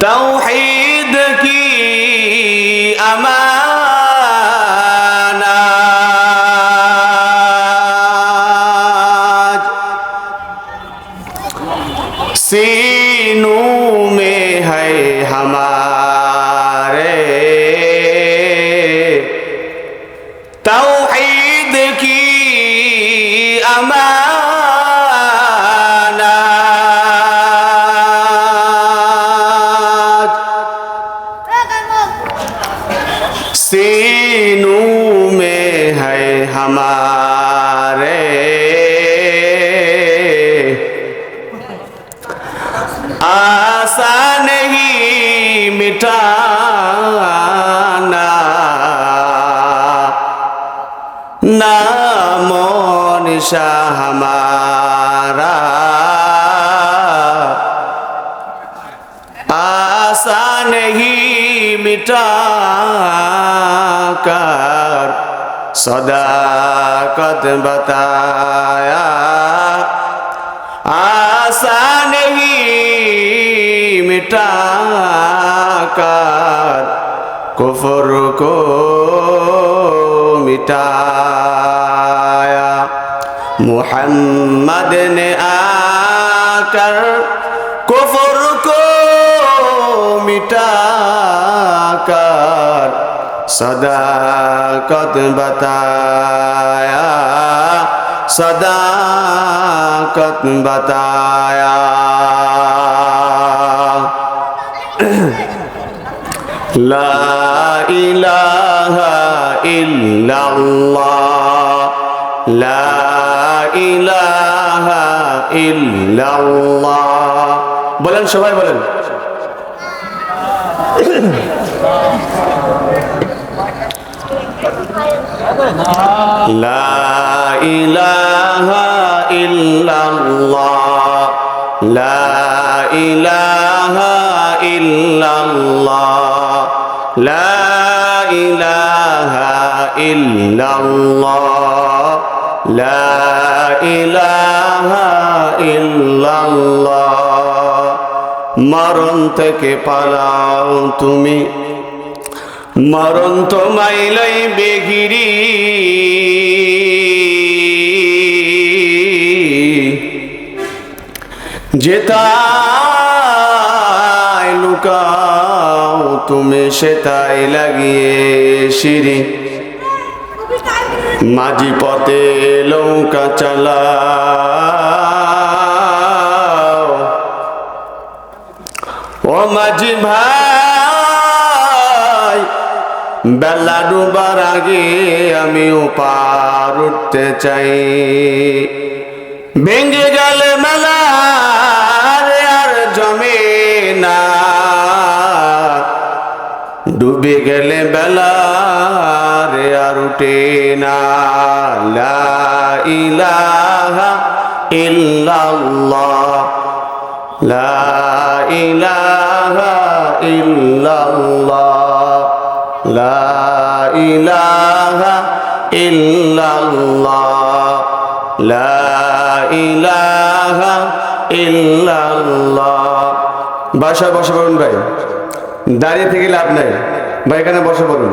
توحيدك أمان. নকশা হামারা। আশা নেহি মিটাকার সদাকত বতায়া। আশা নেহি মিটাকার কুফর কো মিটা मोहम्मद ने आकर कुफर को मिटा कर सदाकत बताया सदाकत बताया ला इलाहा इल्लल्लाह ला ইলাহা ইল্লাল্লাহ। বলেন সবাই বলেন। লা ইলাহা ইল্লাল্লাহ। লা ইলাহা ইল্লাল্লাহ। লা ইলাহা ইল্লাল্লাহ। ইল্লাল্লাহ। মরণ থেকে পালাও তুমি। মরণ তো মাইলাই বেগিরি। যেতাই লুকাও তুমি, সেতাই লাগিয়ে সিঁড়ি। মাঝি পথে লৌকা চালাও। ও মাঝি ভাই, বেলা ডুবার আগে আমিও পার উঠতে চাই। ভেঙে গেলে মেলা আর জমে না। ডুবে গেলে বেলা উঠে না, লা ইলাহা লা লা লা ইলাহা বাসা বসে বলুন ভাই। দাঁড়িয়ে থেকে লাভ নাই। ভাই এখানে বসে বলুন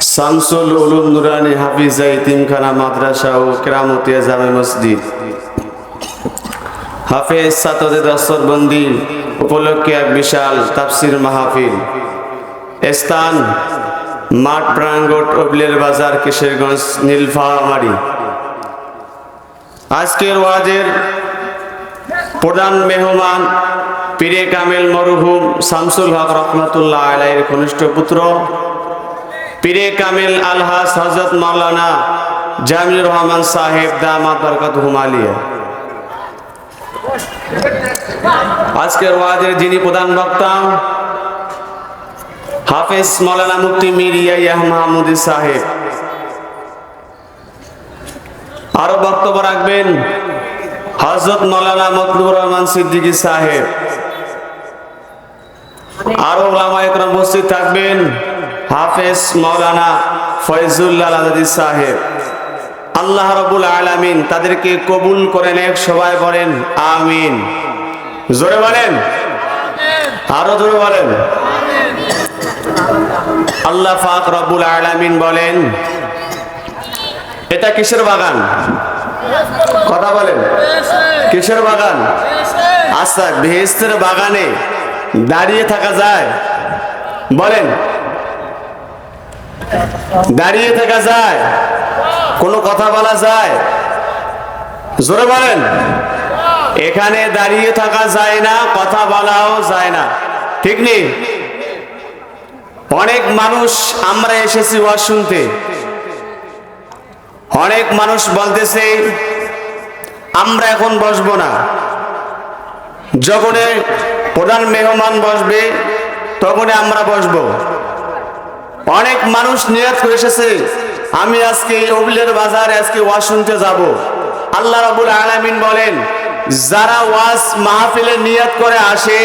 শামসুল উলুম নুরানি হাফিজা ইতিমখানা মাদ্রাসা ও কেরামতিয়া জামে মসজিদ। হাফেজ ছাত্রদের দস্তরবন্দি উপলক্ষে এক বিশাল তাফসির মাহফিল। স্থান মাঠ প্রাঙ্গট অবলের বাজার কিশোরগঞ্জ, নীলফামারি। আজকের ওয়াজের প্রধান মেহমান পীরে কামেল মরহুম শামসুল হক রহমতুল্লাহ আলাইয়ের কনিষ্ঠ পুত্র। পীরে কামিল আলহাস হজরত মাওলানা জামিল রহমান সাহেব দামাত বরকত হুমালিয়া। আজকের ওয়াজের যিনি প্রধান বক্তা, হাফেজ মৌলানা মুফতি মিরিয়া মাহমুদি সাহেব। আরও বক্তব্য রাখবেন হজরত মৌলানা মতলুর রহমান সিদ্দিকী সাহেব। আরও ওলামা উপস্থিত থাকবেন। হাফেজ মৌলানা ফয়জুল্লাহ আজাদি সাহেব। আল্লাহ রবুল আলামিন তাদেরকে কবুল করে নেক সবাই বলেন, আমিন। জোরে বলেন? আরও জোরে বলেন? আল্লাহ পাক রব্বুল আলামিন বলেন, এটা কিসের বাগান? কথা বলেন। কিসের বাগান? আচ্ছা বেহেস্তের বাগানে দাঁড়িয়ে থাকা যায়। বলেন। দাঁড়িয়ে থাকা যায়, কোনো কথা বলা যায়। জোরে বলেন। এখানে দাঁড়িয়ে থাকা যায় না, কথা বলাও যায় না। ঠিক নেই? অনেক মানুষ, আমরা এসেছি ওয়াজ শুনতে অনেক মানুষ বলতেছে, আমরা এখন বসবো না। যখন প্রধান মেহমান বসবে, তখনই আমরা বসবো। অনেক মানুষ নিয়ত করে এসেছে, আমি আজকে অবিলের বাজারে আজকে ওয়াজ শুনতে যাব। আল্লাহ রাবুল আলামিন বলেন, যারা ওয়াজ মাহফিলে নিয়ত করে আসে,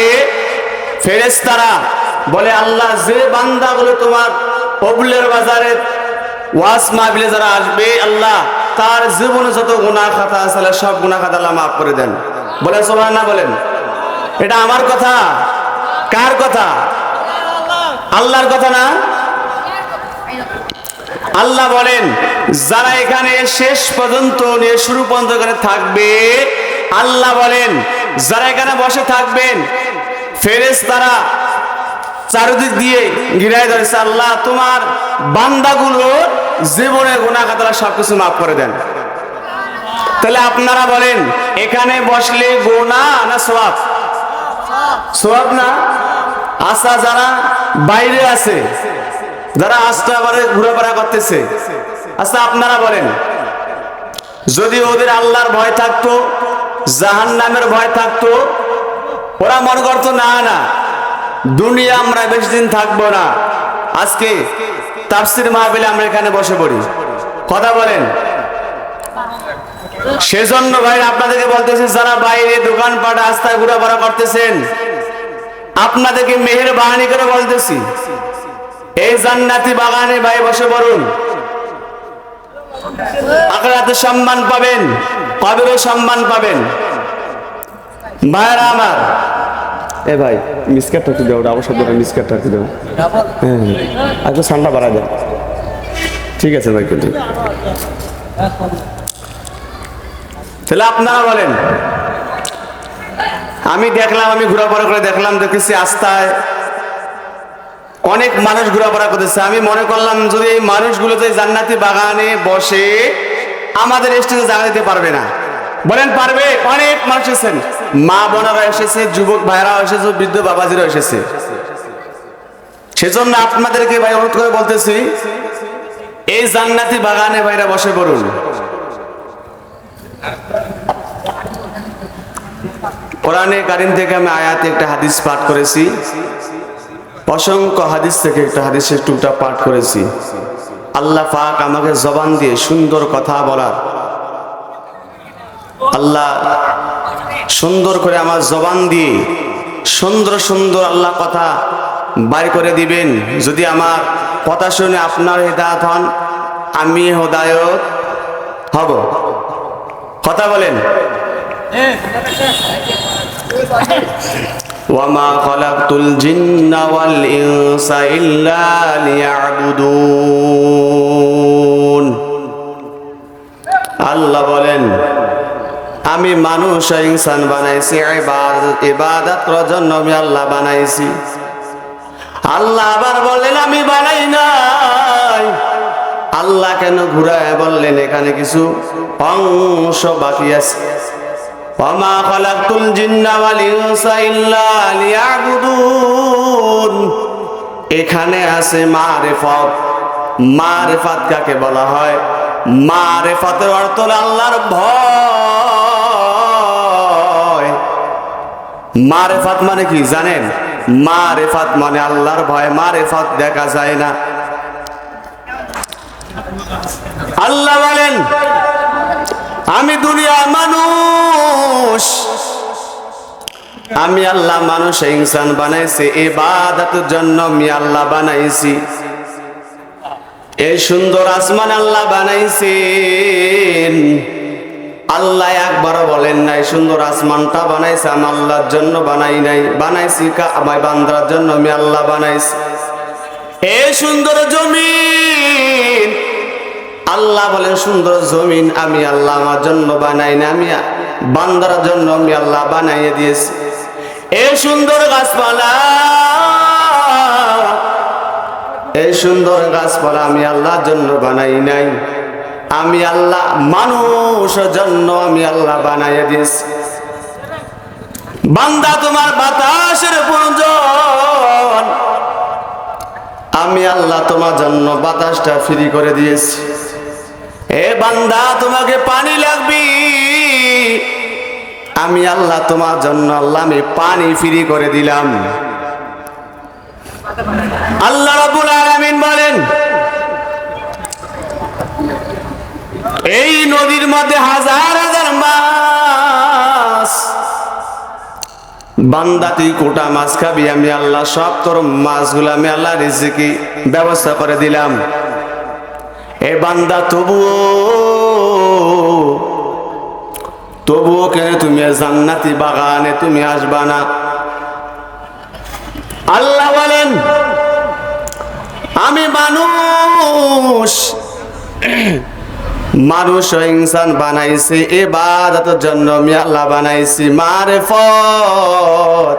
ফেরেশতারা বলে, আল্লাহ, যে বান্দাগুলো তোমার অবুলের বাজারে ওয়াজ মাহফিলে যারা আসবে, আল্লাহ, তার জীবনে যত গুনাহ খাতা আল্লাহ, সব গুনাহ খাতা আল্লাহ মাফ করে দেন। বলে না বলেন। এটা আমার কথা? কার কথা? আল্লাহর কথা না? আল্লাহ বলেন, যারা এখানে শেষ পর্যন্ত নিয়ে শুরু পর্যন্ত এখানে থাকবে, আল্লাহ বলেন, যারা এখানে বসে থাকবেন ফেরেস তারা চারিদিক দিয়ে ঘিরাই ধরেছে, আল্লাহ তোমার বান্দাগুলো জীবনের গুণা কাতলা সবকিছু মাফ করে দেন। তাহলে আপনারা বলেন, এখানে বসলে গোনা না সোয়াব? সোয়াব না? আশা যারা বাইরে আছে যারা আস্থা আবার ঘুরাফেরা করতেছে আচ্ছা আপনারা বলেন, যদি ওদের আল্লাহর ভয় থাকতো জাহান নামের ভয় থাকতো, ওরা মনে করতো, না না, দুনিয়া আমরা বেশি দিন থাকব না। আজকে তাফসির মাহবিলে আমরা এখানে বসে পড়ি। কথা বলেন। সেজন্য ভাই, আপনাদেরকে বলতেছি, যারা বাইরে দোকানপাট, রাস্তায় ঘোরাফেরা করতেছেন, আপনাদেরকে মেহের বাহানি করে বলতেছি এই জান্নাতি বাগানে ভাই বসে পড়ুন। আখরাতে সম্মান পাবেন কবেরও সম্মান পাবেন। ভাইরা আমার। এ ভাই একটু দাও আবার শব্দটা মিসকাটটা একটু দাও। হ্যাঁ একটু ঠান্ডা বাড়া দাও। ঠিক আছে ভাই কিন্তু। তাহলে আপনারা বলেন আমি দেখলাম আমি ঘোরাফেরা করে দেখলাম দেখেছি আস্থায় অনেক মানুষ ঘোরাফেরা করতেছে। আমি মনে করলাম, যদি এই মানুষগুলো যে জান্নাতি বাগানে বসে, আমাদের স্টেজে জায়গা দিতে পারবে না। বলেন, পারবে? অনেক মানুষ এসেছেন। মা বোনেরা এসেছে, যুবক ভাইরা এসেছে, বৃদ্ধ বাবাজিরা এসেছে। সেজন্য আপনাদেরকে ভাই অনুরোধ করে বলতেছি, এই জান্নাতি বাগানে ভাইরা বসে পড়ুন। কোরআনে কারিম থেকে আমি আয়াতে একটা হাদিস পাঠ করেছি। অসংখ্য হাদিস থেকে একটা হাদিসের টুকটা পাঠ করেছি। আল্লাহ পাক আমাকে জবান দিয়ে সুন্দর কথা বলার। আল্লাহ সুন্দর করে আমার জবান দিয়ে সুন্দর সুন্দর আল্লাহ কথা বাইর করে দিবেন। যদি আমার কথা শুনে আপনার হেদায়ত হন, আমি হদায়ত হব। কথা বলেন। وما خلقت الجن والإنس إلا ليعبدون আল্লাহ বলেন আমি মানুষ আর ইনসান বানাইছি ইবাদত জন্য আমি আল্লাহ বানাইছি আল্লাহ আবার বললেন আমি বানাই নাই আল্লাহ কেন ঘুরায় বললেন এখানে কিছু অংশ বাকি আছে وما خلقت الجن والإنس إلا ليعبدون এখানে আছে মারেফত মারেফত কাকে বলা হয় মারেফতের অর্থ হলো আল্লাহর ভয় মারেফত মানে কি জানেন মা রেফাত মানে আল্লাহর ভয় মা রেফাত দেখা যায় না আল্লাহ বলেন আমি দুনিয়ার মানুষ। আমি আল্লাহ মানুষ ইনসান বানাইছি ইবাদতের জন্য আমি আল্লাহ বানাইছি। এই সুন্দর আসমান আল্লাহ বানাইছেন। আল্লাহ একবার বলেন নাই, সুন্দর আসমানটা বানাইছে, আমি আল্লাহর জন্য বানাই নাই। বানাইছি আমার বান্দার জন্য আমি আল্লাহ বানাইছি। এই সুন্দর জমিন আল্লাহ বলেন সুন্দর জমিন আমি আল্লাহ আমার জন্য বানাই না আমি বান্দার জন্য আমি আল্লাহ বানাইয়ে দিয়েছি। এই সুন্দর গাছপালা এই সুন্দর গাছপালা আমি আল্লাহর জন্য বানাই নাই। আমি আল্লাহ মানুষের জন্য আমি আল্লাহ বানাইয়ে দিয়েছি। বান্দা তোমার বাতাসের আমি আল্লাহ তোমার জন্য বাতাসটা ফ্রি করে দিয়েছি। এ বান্দা, তোমাকে পানি লাগবে। আমি আল্লাহ তোমার জন্য আল্লাহ আমি পানি ফ্রি করে দিলাম। আল্লাহ রাব্বুল আলামিন বলেন, এই নদীর মধ্যে হাজার হাজার মাছ। বান্দা, তুই কোটা মাছ খাবি, আমি আল্লাহ সব তোর মাছগুলো, আমি আল্লাহ রিজিকি ব্যবস্থা করে দিলাম। এ বান্দা, তবুও তবুও কেন তুমি? জান্নাতি বাগানে তুমি আসবা না? আল্লাহ বলেন, আমি মানুষ মানুষ ইনসান বানাইছি ইবাদতের জন্য আমি আল্লাহ বানাইছি। মারেফত,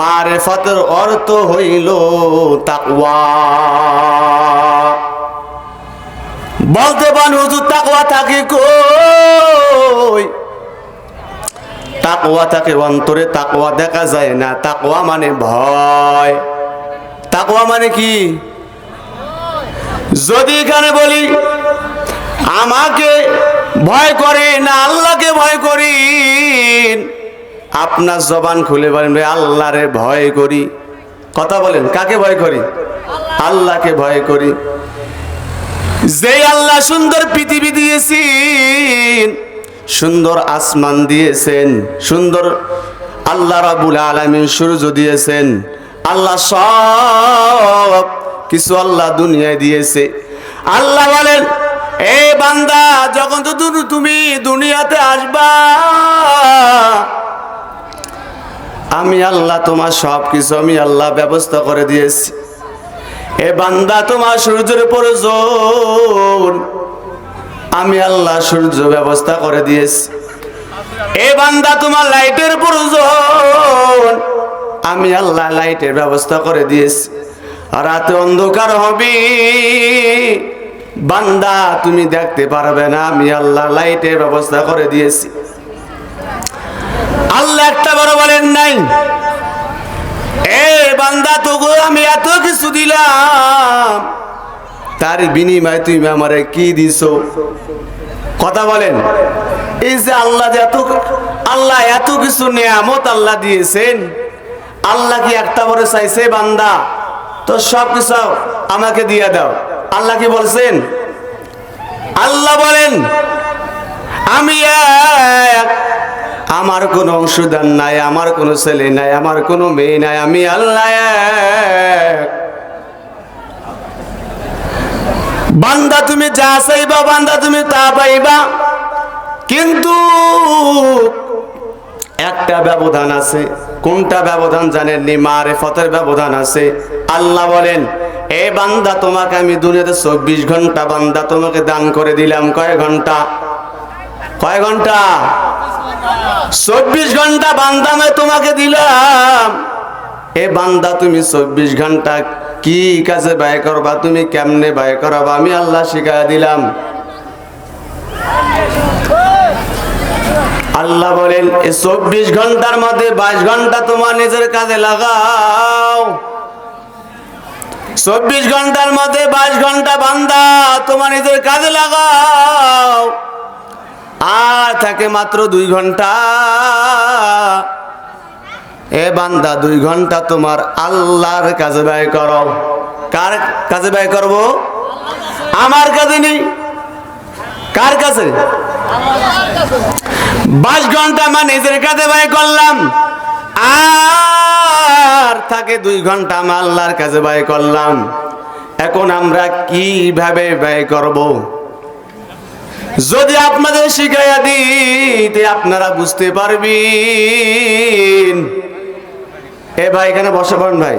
মারেফতের অর্থ হইল তাকওয়া। বলতে পারেন, হুজুর, তাকওয়া থাকে কই? তাকওয়া থাকে অন্তরে, তাকওয়া দেখা যায় না। তাকওয়া মানে ভয়। তাকওয়া মানে কি? যদি এখানে বলি, আমাকে ভয় করে না আল্লাহকে ভয় করি আপনার জবান খুলে বলেন, রে আল্লাহরে ভয় করি। কথা বলেন, কাকে ভয় করি? আল্লাহকে ভয় করি। যে আল্লাহ সুন্দর পৃথিবী দিয়েছেন, সুন্দর আসমান দিয়েছেন, সুন্দর আল্লাহ রাবুল আলমিন সূর্য দিয়েছেন, আল্লাহ সব কিছু আল্লাহ দুনিয়ায় দিয়েছে। আল্লাহ বলেন, এ বান্দা, যখন তো তুমি দুনিয়াতে আসবা, আমি আল্লাহ তোমার সব কিছু আমি আল্লাহ ব্যবস্থা করে দিয়েছি। এ বান্দা, তোমার সূর্যের প্রয়োজন আমি আল্লাহ সূর্য ব্যবস্থা করে দিয়েছি। এ বান্দা, তোমার লাইটের প্রয়োজন আমি আল্লাহ লাইটের ব্যবস্থা করে দিয়েছি। রাতে অন্ধকার হবে। বান্দা, তুমি দেখতে পারবে না, আমি আল্লাহ লাইটের ব্যবস্থা করে দিয়েছি। আল্লাহ একটা বড় বলেন নাই। এ বান্দা, তোগো আমি এত কিছু দিলাম। তার বিনিময়ে তুমি আমারে কি দিছো? কথা বলেন। এই যে আল্লাহ এত আল্লাহ এত কিছু নিয়ামত আল্লাহ দিয়েছেন। আল্লাহ কি একটা বড় চাইছে বান্দা? তো সব কিছু আমাকে দিয়ে দাও। আল্লাহ কি বলছেন? আল্লাহ বলেন আমি এক। আমার কোনো অংশদান নাই, আমার কোনো ছেলে নাই, আমার কোনো মেয়ে নাই, আমি আল্লাহ এক। বান্দা তুমি যা চাইবা, বান্দা তুমি তা পাইবা। কিন্তু একটা ব্যবধান আছে। কোনটা ব্যবধান জানেননি? মারে ফতের ব্যবধান আছে। আল্লাহ বলেন, এ বান্দা, তোমাকে আমি দুনিয়াতে চব্বিশ ঘণ্টা বান্দা, তোমাকে দান করে দিলাম। কয় ঘণ্টা? কয় ঘণ্টা? চব্বিশ ঘণ্টা বান্দা আমি তোমাকে দিলাম। এ বান্দা, তুমি চব্বিশ ঘণ্টা কি কাজে ব্যয় করবা? তুমি কেমনে ব্যয় করবা? আমি আল্লাহ শিখাই দিলাম। আল্লাহ বলেন এই চব্বিশ ঘণ্টার মধ্যে বাইশ ঘণ্টা তোমার নিজের কাজে লাগাও। চব্বিশ ঘণ্টার মধ্যে বাইশ ঘণ্টা বান্দা তোমার নিজের কাজে লাগাও। আর থাকে মাত্র দুই ঘণ্টা। এ বান্দা, দুই ঘণ্টা তোমার আল্লাহর কাজে ব্যয় করো। কার কাজে ব্যয় করব? আমার কাজে নেই। কার কাছে বাইশ ঘণ্টা আমার নিজের কাজে ব্যয় করলাম। আর থাকে দুই ঘণ্টা আমার আল্লাহর কাছে ব্যয় করলাম। এখন আমরা কীভাবে ব্যয় করব? যদি আপনাদের শিখাইয়া দিতে আপনারা বুঝতে পারবেন। এ ভাই, এখানে বসে পড়েন ভাই।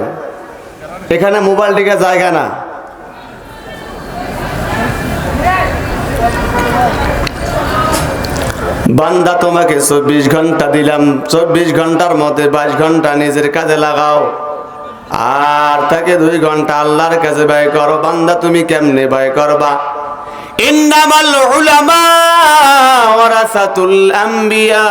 এখানে মোবাইল টিকে জায়গা না। বান্দা, তোমাকে চব্বিশ ঘণ্টা দিলাম। চব্বিশ ঘণ্টার মধ্যে বাইশ ঘণ্টা নিজের কাজে লাগাও। আর তাকে দুই ঘণ্টা আল্লাহর কাছে ব্যয় করো। বান্দা, তুমি কেমনে ব্যয় করবা? ইন্নামাল উলামা ওয়ারাসাতুল আম্বিয়া।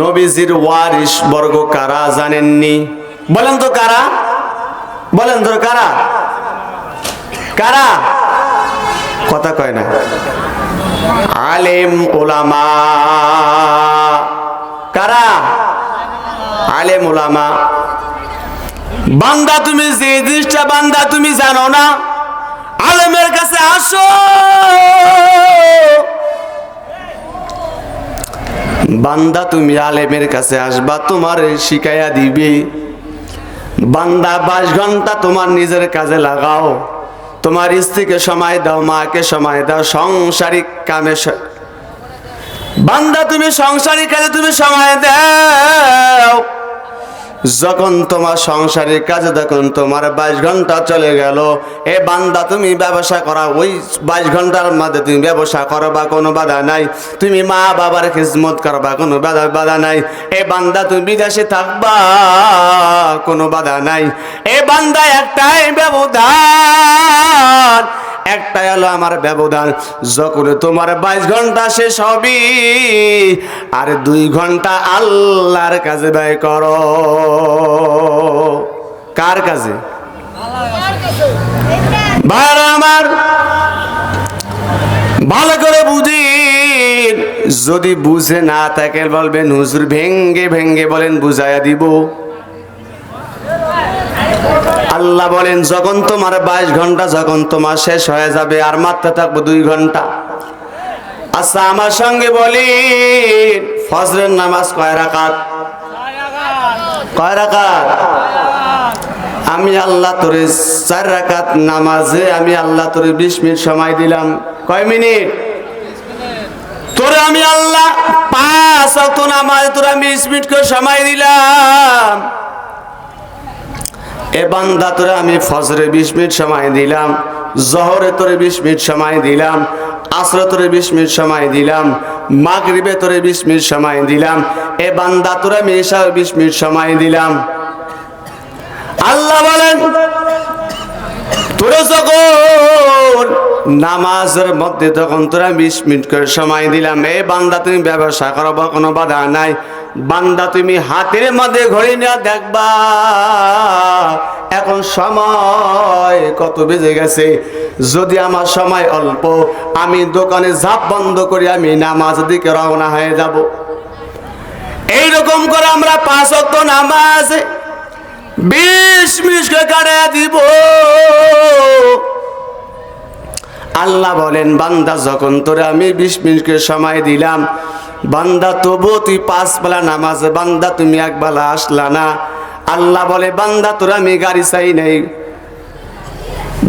নবীজির ওয়ারিস বর্গ কারা জানেননি? বলেন তো কারা? বলেন তো কারা? কারা? কথা কয় না। আলেম ওলামা কারা? আলেম ওলামা বান্দা তুমি যে জিনিসটা বান্দা তুমি জানো না? আলেমের কাছে আসো। বান্দা তুমি আলেমের কাছে আসবা, তোমার শিখাইয়া দিবে। বান্দা বাইশ ঘণ্টা তোমার নিজের কাজে লাগাও। তোমার স্ত্রীকে সময় দাও, মাকে সময় দাও, সংসারিক কামে বান্দা তুমি সংসারিক কাজে তুমি সময় দাও। যখন তোমার সংসারের কাজে যখন তোমার বাইশ ঘণ্টা চলে গেল, এ বান্দা তুমি ব্যবসা করা, ওই বাইশ ঘণ্টার মধ্যে তুমি ব্যবসা করবা কোনো বাধা নাই। তুমি মা বাবার খিজমত করবা কোনো বাধা বাধা নাই। এ বান্দা তুমি বিদেশে থাকবা, কোনো বাধা নাই। এ বান্দা একটাই ব্যবধান, একটাই হলো আমার ব্যবধান। যখন তোমার বাইশ ঘণ্টা শেষ হবে, আর দুই ঘণ্টা আল্লাহর কাজে ব্যয় করো। কার কাজে আমার, ভালো করে বুঝি যদি বুঝে না থাকে বলবেন, হুজুর ভেঙ্গে ভেঙ্গে বলেন, বুঝাইয়া দিব। আল্লাহ বলেন, যখন তোমার বাইশ ঘণ্টা, যখন তোমার শেষ হয়ে যাবে, আর মাত্র থাকব দুই ঘণ্টা। আচ্ছা আমার সঙ্গে বলি ফজরের নামাজ কয় রাকাত? কয় রাকাত? আমি আল্লাহ তোরে চার রাকাত নামাজে আমি আল্লাহ তোরে বিশ মিনিট সময় দিলাম। কয় মিনিট? তোরে আমি আল্লাহ পাঁচ নামাজ তোরে আমি বিশ মিনিট করে সময় দিলাম। এ বান্দা তোরে আমি ফজরে বিশ মিনিট সময় দিলাম, জহরে তোরে বিশ মিনিট সময় দিলাম, আসরে তোরে বিশ মিনিট সময় দিলাম, মাগরিবে তোরে বিশ মিনিট সময় দিলাম, এ বান্দা তোরে আমি এসা বিশ মিনিট সময় দিলাম। আল্লাহ বলেন, তোরে যখন নামাজের মধ্যে তখন তোরা বিশ মিনিট করে সময় দিলাম, এ বান্দা তুমি ব্যবসা করো বা কোনো বাধা নাই বান্দা, তুমি হাতের মধ্যে ঘড়ি না দেখবা, এখন সময় কত বেজে গেছে। যদি আমার সময় অল্প, আমি দোকানে ঝাপ বন্ধ করে আমি নামাজ দিকে রওনা হয়ে যাব। এইরকম করে আমরা পাঁচ অক্ট নামাজ বিশ মিনিট কাটায় দিব। আল্লাহ বলেন, বান্দা, যখন তোরে আমি বিশ মিনিটকে সময় দিলাম, বান্দা তবু তুই পাঁচ বেলা নামাজ, বান্দা, তুমি এক বেলা আসলা না। আল্লাহ বলে, বান্দা, তোর আমি গাড়ি চাই নাই।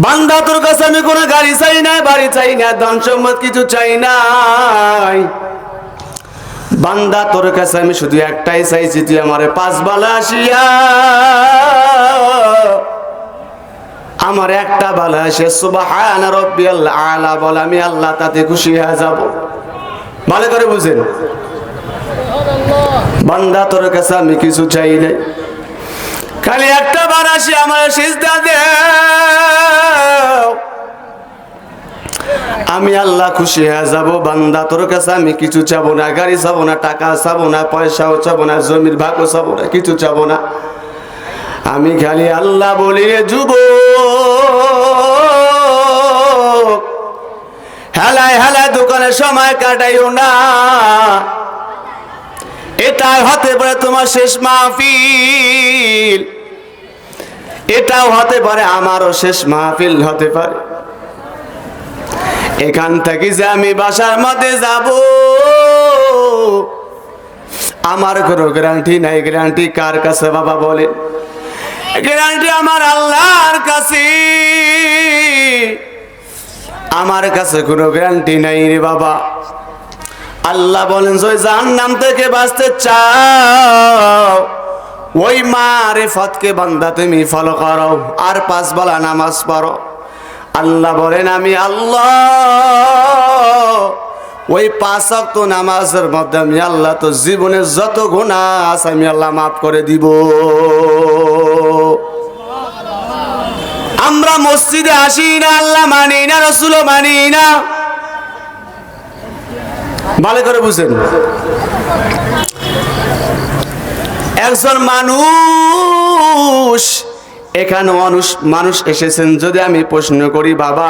বান্দা, তোর কাছে আমি কোনো গাড়ি চাই নাই, বাড়ি চাই না ধন সম্পদ কিছু চাই নাই। বান্দা, তোর কাছে আমি শুধু একটাই চাইছি, তুই আমার পাঁচ বেলা আসিয়া আমার একটা বালা সে সুবাহান রব্বিয়াল আলা, বল আমি আল্লাহ তাতে খুশি হয়ে যাব। ভালো করে বুঝেন। বান্দা তোর কাছে আমি কিছু চাই নাই। খালি একটা বার আসি, আমার সিজদা দে আমি আল্লাহ খুশি হয়ে যাব, বান্দা তোর কাছে আমি কিছু চাবো না। গাড়ি চাবো না, টাকা চাবো না, পয়সাও চাবো না, জমির ভাগও চাবো না, কিছু চাবো না। আমি খালি আল্লাহ বলি যুব হেলায় হেলায় দোকানে সময় কাটাইও না। এটাই হতে পারে তোমার শেষ মাহফিল। এটাও হতে পারে আমারও শেষ মাহফিল হতে পারে। এখান থেকে যে আমি বাসার মধ্যে যাব, আমার কোনো গ্যারান্টি নাই। গ্যারান্টি কার কাছে বাবা বলে? গ্যারান্টি আমার আল্লাহর কাছে। আমার কাছে কোনো গ্যারান্টি নাই রে বাবা। আল্লাহ বলেন যে জাহান্নাম থেকে বাঁচতে চাও। ওই মারে ফতকে বান্দা তুমি ফলো করো আর পাঁচ বেলা নামাজ পড়ো। আল্লাহ বলেন, আমি আল্লাহ, ওই পাঁচ ওয়াক্ত নামাজের মধ্যে আমি আল্লাহ তো জীবনের যত গুণা আছে আমি আল্লাহ মাফ করে দিব। আমরা মসজিদে আসি না, আল্লাহ মানি না, রসুলও মানি না। ভালো করে বুঝেন। একজন মানুষ, এখানে মানুষ মানুষ এসেছেন, যদি আমি প্রশ্ন করি, বাবা,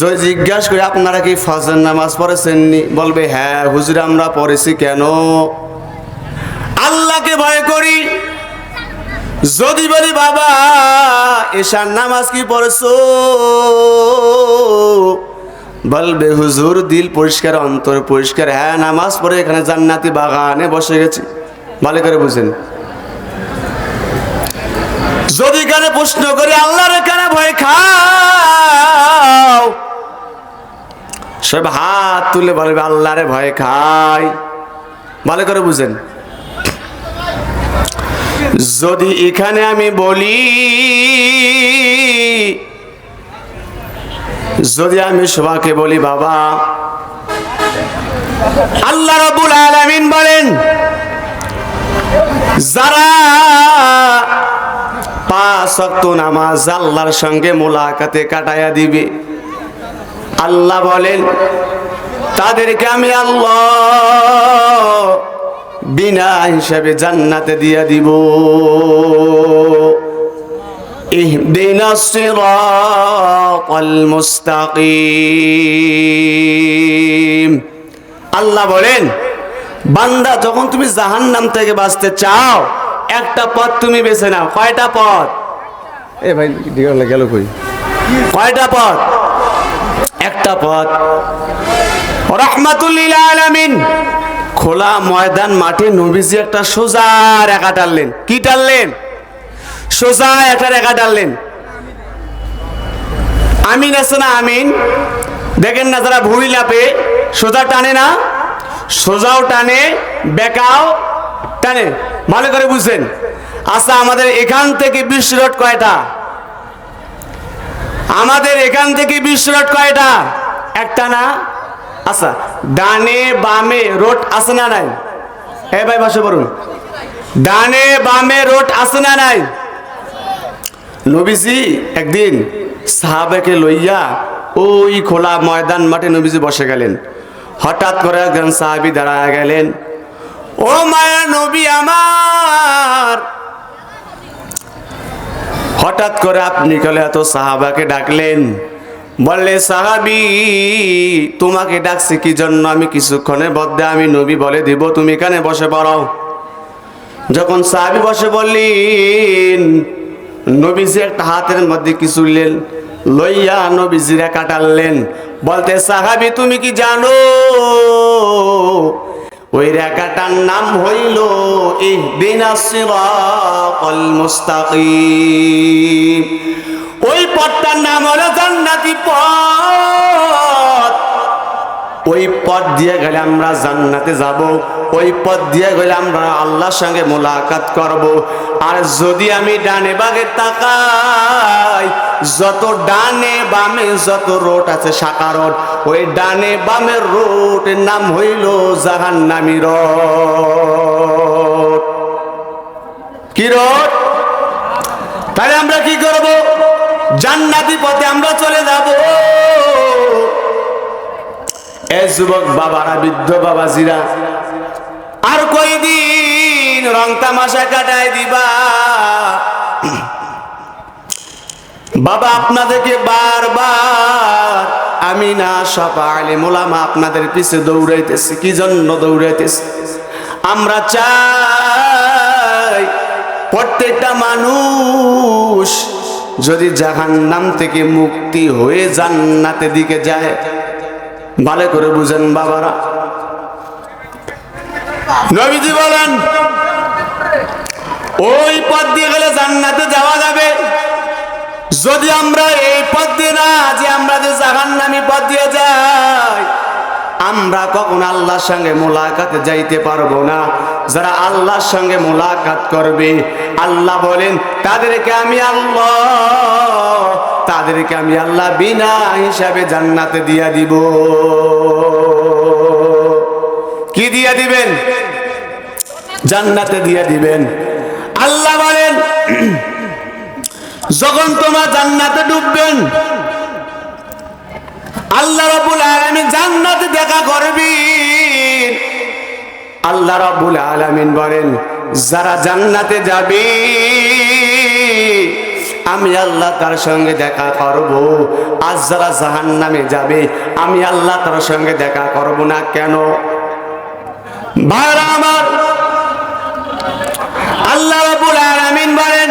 যদি জিজ্ঞাসা করি, আপনারা কি ফজর নামাজ পড়েছেননি? বলবে হ্যাঁ হুজুর, আমরা পড়েছি কেন? আল্লাহকে ভয় করি। যদি বলি বাবা এশার নামাজ কি পড়েছো? বলবে, হুজুর, দিল পরিষ্কার, অন্তর পরিষ্কার। হ্যাঁ নামাজ পড়ে এখানে জান্নাতি বাগানে বসে গেছি। ভালো করে বুঝেন। যদি কানে প্রশ্ন করি, আল্লাহর কানে ভয় খাও। সব হাত তুলে বলবে, আল্লাহরে ভয় খাই। ভালো করে বুঝেন। যদি এখানে আমি বলি, যদি আমি সবাকে বলি, বাবা, আল্লাহ রাব্বুল আলামিন বলেন, যারা পাঁচ ওয়াক্ত নামাজ আল্লাহর সঙ্গে মোলাকাতে কাটায়া দিবে, আল্লাহ বলেন, তাদেরকে আমি আল্লাহ বিনা হিসাবে জান্নাতে দিয়া দিব اهدنا الصراط المستقيم আল্লাহ বলেন বান্দা যখন তুমি জাহান্নাম থেকে বাঁচতে চাও একটা পথ তুমি বেছে নাও কয়টা পথ এ ভাই দিকে গেল কই কয়টা পথ একটা পথ রহমাতুল্লিল আলামিন খোলা ময়দান মাঠে নবীজি একটা সোজা রেখা টানলেন। কি টানলেন? সোজা একটা রেখা টানলেন। আমিন আছে না আমিন? দেখেন না যারা ভুঁড়ি লাপে সোজা টানে না, সোজাও টানে, বেকাও টানে। ভালো করে বুঝছেন আচ্ছা আমাদের এখান থেকে বিশ্ব রোড কয়টা? আমাদের এখান থেকে বিশ্ব রোড কয়টা? একটা না? আচ্ছা ডানে বামে রোড আছে না নাই? হে ভাই বসে বলুন ডানে বামে রোড আছে না নাই? নবীজি, একদিন সাহাবাকে লইয়া ওই খোলা ময়দান মাঠে নবীজি বসে গেলেন। হঠাৎ করে একজন সাহাবি দাঁড়ায় গেলেন। ও মায়া নবী আমার! হঠাৎ করে আপনি কলে এত সাহাবাকে ডাকলেন? বললে সাহাবি, তোমাকে ডাকছি কি জন্য? আমি কিছুক্ষণের মধ্যে আমি নবী বলে দিব, তুমি এখানে বসে পড়ো যখন সাহাবি বসে বললেন, নবীজি একটা হাতের মধ্যে কিছু নিলেন লইয়া নবীজিরা কাটালেন। বলতে, সাহাবি, তুমি কি জানো ওই রেখাটার নাম হইল মুস্তাকিম। ওই পথটার নাম হলো জান্নাতি পথ। ওই পথ দিয়ে গেলে আমরা জান্নাতে যাব, ওই পথ দিয়ে গেলে আমরা আল্লাহর সঙ্গে মোলাকাত করব। আর যদি আমি ডানে বাগে তাকাই, যত ডানে বামে যত রোড আছে শাখা রোড, ওই ডানে বামের রোডের নাম হইল জাহান্নামি রোড। কি রোড? তাহলে আমরা কি করব? জান্নাতি পথে আমরা চলে যাব। এ যুবক বাবারা, বৃদ্ধ বাবাজিরা, আর কয়দিন রং তামাশা কাটায় দিবা? বাবা, আপনাদেরকে বারবার, আমি না সব আলে মোলামা আপনাদের পিছে দৌড়াইতেছি। কি জন্য দৌড়াইতেছি? আমরা চাই প্রত্যেকটা মানুষ যদি জাহান্নাম থেকে মুক্তি হয়ে জান্নাতের দিকে যায় ভালো করে বুঝেন বাবারা। নবীজি বলেন, ওই পথ দিয়ে গেলে জান্নাতে যাওয়া যাবে। যদি আমরা এই পথ দিয়ে না যে আমরা যে জাহান্নামী পথ দিয়ে যাই আমরা কখন আল্লাহর সঙ্গে মোলাকাতে যাইতে পারব না? যারা আল্লাহর সঙ্গে মোলাকাত করবে, আল্লাহ বলেন, তাদেরকে আমি আল্লাহ, তাদেরকে আমি আল্লাহ বিনা হিসাবে জান্নাতে দিয়া দিব। কি দিয়া দিবেন? জান্নাতে দিয়া দিবেন। আল্লাহ বলেন, যখন তোমার জান্নাতে ডুববেন আল্লাহ রাব্বুল আলামিন জান্নাতে দেখা করবি আল্লাহ রাব্বুল আলামিন বলেন, যারা জান্নাতে যাবে, আমি আল্লাহ তার সঙ্গে দেখা করব। আজ যারা জাহান্নামে যাবে, আমি আল্লাহ তার সঙ্গে দেখা করব না কেন? আমার, আল্লাহ রাব্বুল আলামিন বলেন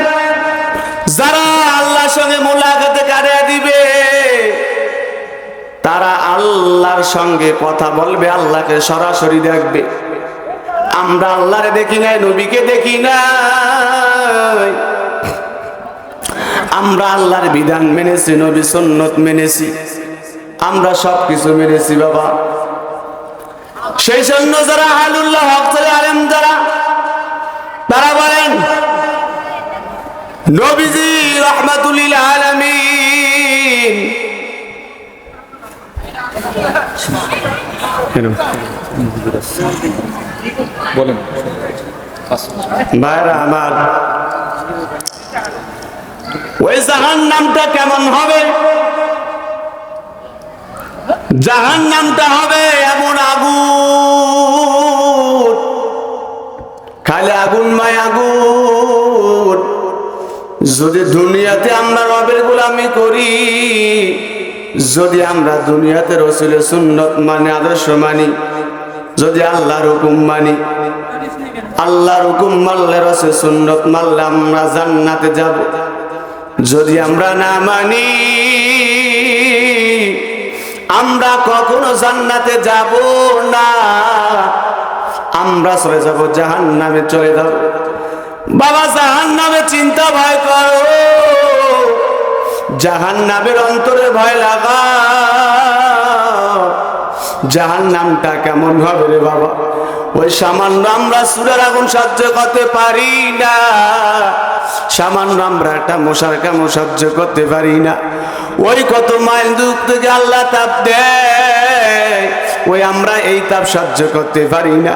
আল্লাহর সঙ্গে কথা বলবে, আল্লাহকে সরাসরি দেখবে। আমরা আল্লাহরে দেখি নাই, নবীকে দেখি নাই। আমরা আল্লাহর বিধান মেনেছি, নবী সন্নত মেনেছি। আমরা সব কিছু মেনেছি, বাবা। সেই জন্য যারা আলুল্লাহ হক আলেম, যারা, তারা বলেন, নবীজি রহমাতুল্লিল আলামিন বলেন। ভাইরা আমার ওই জাহান নামটা কেমন হবে? জাহান নামটা হবে এমন আগুন। খালি আগুন মায় আগুন। যদি দুনিয়াতে আমরা রবের গোলামি করি যদি আমরা দুনিয়াতে রসুলের সুন্নত মানে আদর্শ মানি, যদি আল্লাহর হুকুম মানি, আল্লাহর হুকুম মানলে রসে সুন্নত মানলে আমরা জান্নাতে যাব। যদি আমরা না মানি, আমরা কখনো জান্নাতে যাব না। আমরা চলে যাব জাহান নামে চলে যাব। বাবা জাহান নামে চিন্তা ভয় করো। জাহান নামের অন্তরে ভয় লাগা জাহান নামটা কেমন হবে রে বাবা? ওই সামান্য আমরা সুরের আগুন সহ্য করতে পারি না। সামান্য আমরা একটা মশার কেমন সহ্য করতে পারি না। ওই কত মাইল দূর থেকে আল্লাহ তাপ দেয়। ওই আমরা এই তাপ সহ্য করতে পারি না।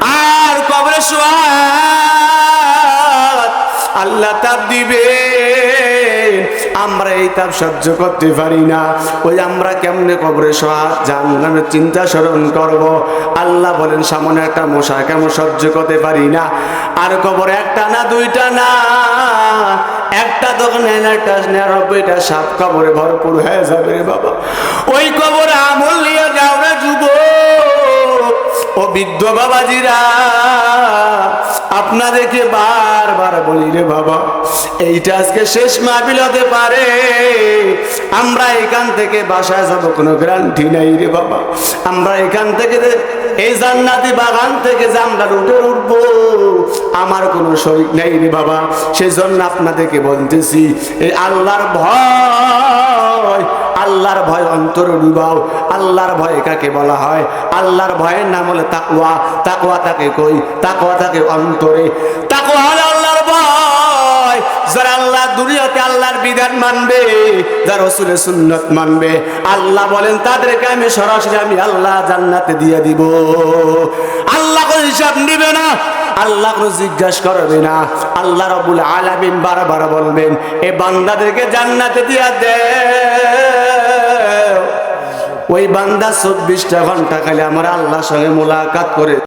আর কবরে সোয়া আল্লাহ তাপ দিবে। আমরা এই তাপ সহ্য করতে পারি না। ওই আমরা কেমনে কবরে সোহাদ জাহান্নামের চিন্তা স্মরণ করব। আল্লাহ বলেন, সামনে একটা মশা কেমন সহ্য করতে পারি না? আর কবর একটা না, দুইটা না। একটা দোকানে একটা নিরানব্বইটা সাপ কবরে ভরপুর হয়ে যাবে বাবা। ওই কবরে আমল নিয়ে যাও রে যুবক। ও বৃদ্ধ বাবাজিরা। আপনাদেরকে বারবার বলি রে বাবা, এইটা আজকে শেষ মাহবিল হতে পারে। আমরা এখান থেকে বাসায় যাব, কোনো গ্যারান্টি নাই রে বাবা। আমরা এখান থেকে এই জান্নাতি বাগান থেকে যে আমরা উঠে উঠবো, আমার কোনো শরীর নেই রে বাবা। সেজন্য আপনাদেরকে বলতেছি, এই আল্লাহর ভয় আল্লাহর ভয় অন্তর ডুবাও আল্লাহর ভয় কাকে বলা হয়? আল্লাহর ভয়ের নাম হলে তাকুয়া তাকুয়া তাকে কই? তাকুয়া তাকে অন্তরে। তাকুয়া যারা আল্লাহ দুনিয়াতে আল্লাহর বিধান মানবে, যারা রসুলের সুন্নত মানবে, আল্লাহ বলেন, তাদেরকে আমি সরাসরি আমি আল্লাহ জান্নাতে দিয়ে দিব। আল্লাহ কোনো হিসাব নিবে না, আল্লাহ কোনো জিজ্ঞাসা করবে না। আল্লাহ রবুল আলামিন বারবার বলবেন, এ বান্দাদেরকে জান্নাতে দিয়া দে। ওই বান্দা চব্বিশটা ঘণ্টা খালি আমার আল্লাহর সঙ্গে মোলাকাত করে